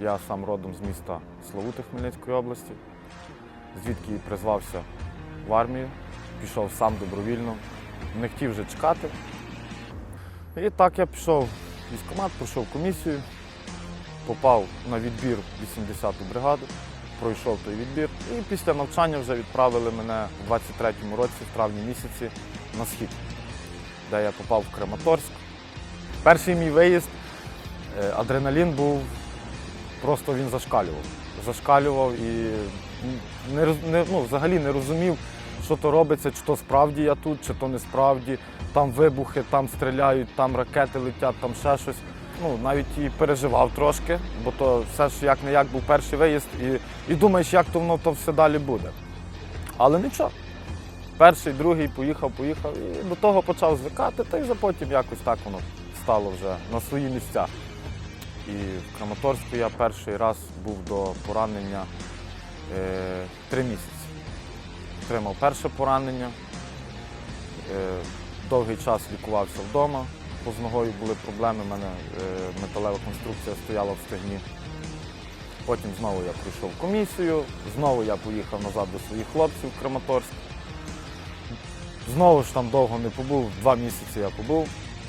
Я сам родом з міста Славути Хмельницької області, звідки і призвався в армію, пішов сам добровільно, не хотів вже чекати. І так я пішов в військкомат, пройшов комісію, попав на відбір 80-ту бригаду, пройшов той відбір. І після навчання вже відправили мене у 23-му році, в травні місяці, на схід, де я попав в Краматорськ. Перший мій виїзд, е, адреналін був, просто він зашкалював. Зашкалював і не, не, ну, взагалі не розумів, що то робиться, чи то справді я тут, чи то не справді. Там вибухи, там стріляють, там ракети летять, там ще щось. Ну, навіть і переживав трошки, бо то все ж як не як був перший виїзд, і, і думаєш, як то воно то все далі буде. Але нічого. Перший, другий поїхав, поїхав, і до того почав звикати, та й вже потім якось так воно стало вже на свої місця. І в Краматорську я перший раз був до поранення е, три місяці. Отримав перше поранення, е, довгий час лікувався вдома, бо з ногою були проблеми, в мене е, металева конструкція стояла в стегні. Потім знову я пройшов комісію, знову я поїхав назад до своїх хлопців в Краматорськ. Знову ж там довго не побув, два місяці я побув,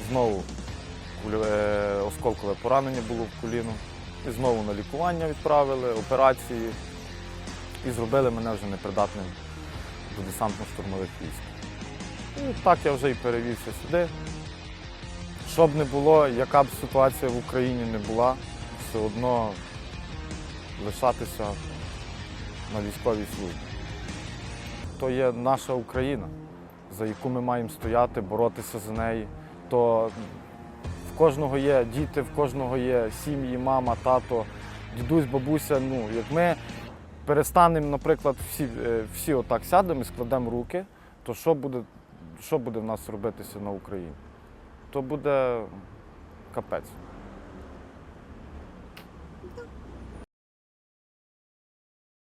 знову осколкове поранення було в коліно. І знову на лікування відправили, операції. І зробили мене вже непридатним до десантно-штурмових військ. І так я вже і перевівся сюди. Що б не було, яка б ситуація в Україні не була, все одно лишатися на військовій службі. То є наша Україна, за яку ми маємо стояти, боротися за неї. То в кожного є діти, в кожного є сім'ї, мама, тато, дідусь, бабуся. Ну, як ми перестанемо, наприклад, всі, е, всі отак сядемо і складемо руки, то що буде, що буде в нас робитися на Україні? То буде капець.